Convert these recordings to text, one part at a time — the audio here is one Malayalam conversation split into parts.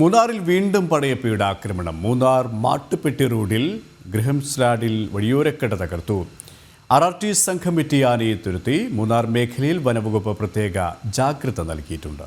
മൂന്നാറിൽ വീണ്ടും പടയപ്പയുടെ ആക്രമണം. മൂന്നാർ മാട്ടുപെട്ടി റോഡിൽ ഗ്രഹംസ്ലാഡിൽ വഴിയോരക്കട തകർത്തു. ആർ ആർ ടി സംഘം തുരുത്തി മൂന്നാർ മേഖലയിൽ വനവകുപ്പ് പ്രത്യേക ജാഗ്രത നൽകിയിട്ടുണ്ട്.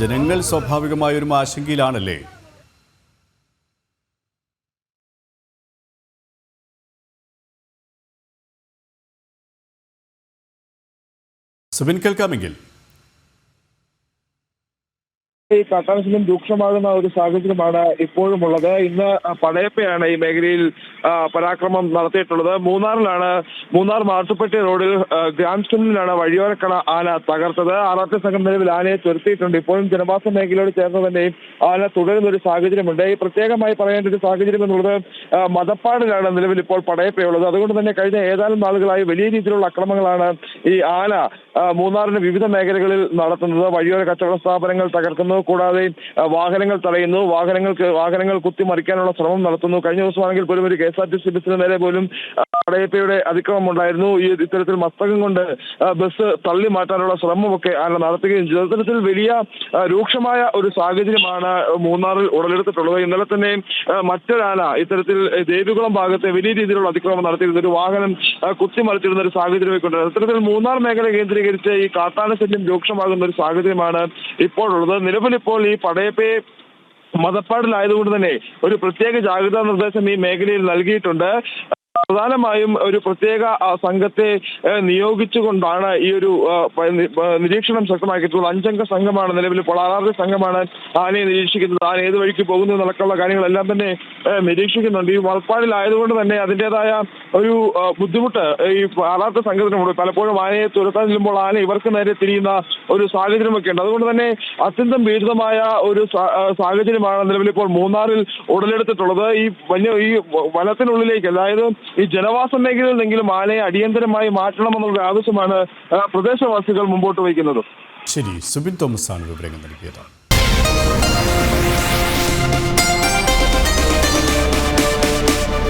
ജനങ്ങൾ സ്വാഭാവികമായ ഒരു ആശങ്കയിലാണല്ലേ? സുബിൻ കേൾക്കാമെങ്കിൽ? ഈ കാട്ടാനശല്യം രൂക്ഷമാകുന്ന ഒരു സാഹചര്യമാണ് ഇപ്പോഴും ഉള്ളത് ഇന്ന് പടയപ്പയാണ് ഈ മേഖലയിൽ പരാക്രമം നടത്തിയിട്ടുള്ളത്. മൂന്നാറിലാണ് മൂന്നാർ മാട്ടുപ്പെട്ടി റോഡിൽ ആ, ഗ്രാൻഡ് സ്റ്റോണിലാണ് വഴിയോരക്കട ആന തകർത്തത്. ആറാട്ട് സംഘം നിലവിൽ ആനയെ തുരത്തിയിട്ടുണ്ട്. ഇപ്പോഴും ജനവാസ മേഖലയോട് ചേർന്ന് തന്നെ ആന തുടരുന്ന ഒരു സാഹചര്യമുണ്ട്. ഈ പ്രത്യേകമായി പറയേണ്ട ഒരു സാഹചര്യം എന്നുള്ളത് മതപ്പാടിലാണ് നിലവിൽ ഇപ്പോൾ പടയപ്പയുള്ളത്. അതുകൊണ്ട് തന്നെ കഴിഞ്ഞ ഏതാനും നാളുകളായി വലിയ രീതിയിലുള്ള അക്രമങ്ങളാണ് ഈ ആന മൂന്നാറിന്റെ വിവിധ മേഖലകളിൽ നടത്തുന്നത്. വഴിയോര കച്ചവട സ്ഥാപനങ്ങൾ തകർക്കുന്നു. കൂടാതെ വാഹനങ്ങൾ തടയുന്നു. വാഹനങ്ങൾക്ക് വാഹനങ്ങൾ കുത്തിമറിക്കാനുള്ള ശ്രമം നടത്തുന്നു. കഴിഞ്ഞ ദിവസമാണെങ്കിൽ പോലും ഒരു K S R T C ബസ്സിന് നേരെ പോലും ആ, പടയപ്പയുടെ അതിക്രമം ഉണ്ടായിരുന്നു ഈ ഇത്തരത്തിൽ മസ്തകം കൊണ്ട് ബസ് തള്ളി മാറ്റാനുള്ള ശ്രമമൊക്കെ ആന നടത്തുകയും ചെയ്തു. വലിയ രൂക്ഷമായ ഒരു സാഹചര്യമാണ് മൂന്നാറിൽ ഉടലെടുത്തിട്ടുള്ളത്. ഇന്നലെ തന്നെ മറ്റൊരാന ഇത്തരത്തിൽ ദേവികുളം ഭാഗത്തെ വലിയ രീതിയിലുള്ള അതിക്രമം നടത്തിയിരുന്ന ഒരു വാഹനം കുത്തിമറിച്ചിരുന്ന ഒരു സാഹചര്യമൊക്കെ ഉണ്ടായിരുന്നു മൂന്നാർ മേഖല കേന്ദ്രീകരിച്ച് ഈ കാട്ടാന ശല്യം രൂക്ഷമാകുന്ന ഒരു സാഹചര്യമാണ് ഇപ്പോഴുള്ളത്. നിലവിൽ ഇപ്പോൾ ഈ പടയപ്പയെ മതപ്പാടിലായതുകൊണ്ട് തന്നെ ഒരു പ്രത്യേക ജാഗ്രതാ നിർദ്ദേശം ഈ മേഖലയിൽ നൽകിയിട്ടുണ്ട്. പ്രധാനമായും ഒരു പ്രത്യേക സംഘത്തെ നിയോഗിച്ചുകൊണ്ടാണ് ഈ ഒരു നിരീക്ഷണം ശക്തമാക്കിയിട്ടുള്ളത്. അഞ്ചംഗ സംഘമാണ് നിലവിൽ ഇപ്പോൾ ആറാറ് സംഘമാണ് ആനയെ നിരീക്ഷിക്കുന്നത്. ആന ഏത് വഴിക്ക് പോകുന്നു എന്നടക്കമുള്ള കാര്യങ്ങളെല്ലാം തന്നെ നിരീക്ഷിക്കുന്നുണ്ട്. ഈ മലപ്പാടിലായതുകൊണ്ട് തന്നെ അതിന്റെതായ ഒരു ബുദ്ധിമുട്ട് ഈ ആറാട്ട് സംഘത്തിനുണ്ട് പലപ്പോഴും ആനയെ തുരത്താൻ ചെല്ലുമ്പോൾ ആന ഇവർക്ക് നേരെ തിരിയുന്ന ഒരു സാഹചര്യമൊക്കെ ഉണ്ട്. അതുകൊണ്ട് തന്നെ അത്യന്തം ഭീതമായ ഒരു സാഹചര്യമാണ് നിലവിൽ ഇപ്പോൾ മൂന്നാറിൽ ഉടലെടുത്തിട്ടുള്ളത്. ഈ വന്യ ഈ വനത്തിനുള്ളിലേക്ക് അതായത് ഈ ജനവാസ മേഖലയിൽ നിന്നെങ്കിലും ആനയെ അടിയന്തരമായി മാറ്റണമെന്നുള്ള ആവശ്യമാണ് പ്രദേശവാസികൾ മുമ്പോട്ട് വയ്ക്കുന്നത്. ശരി സുബിൻ തോമസ് ആണ് വിവരങ്ങൾ നൽകിയത്.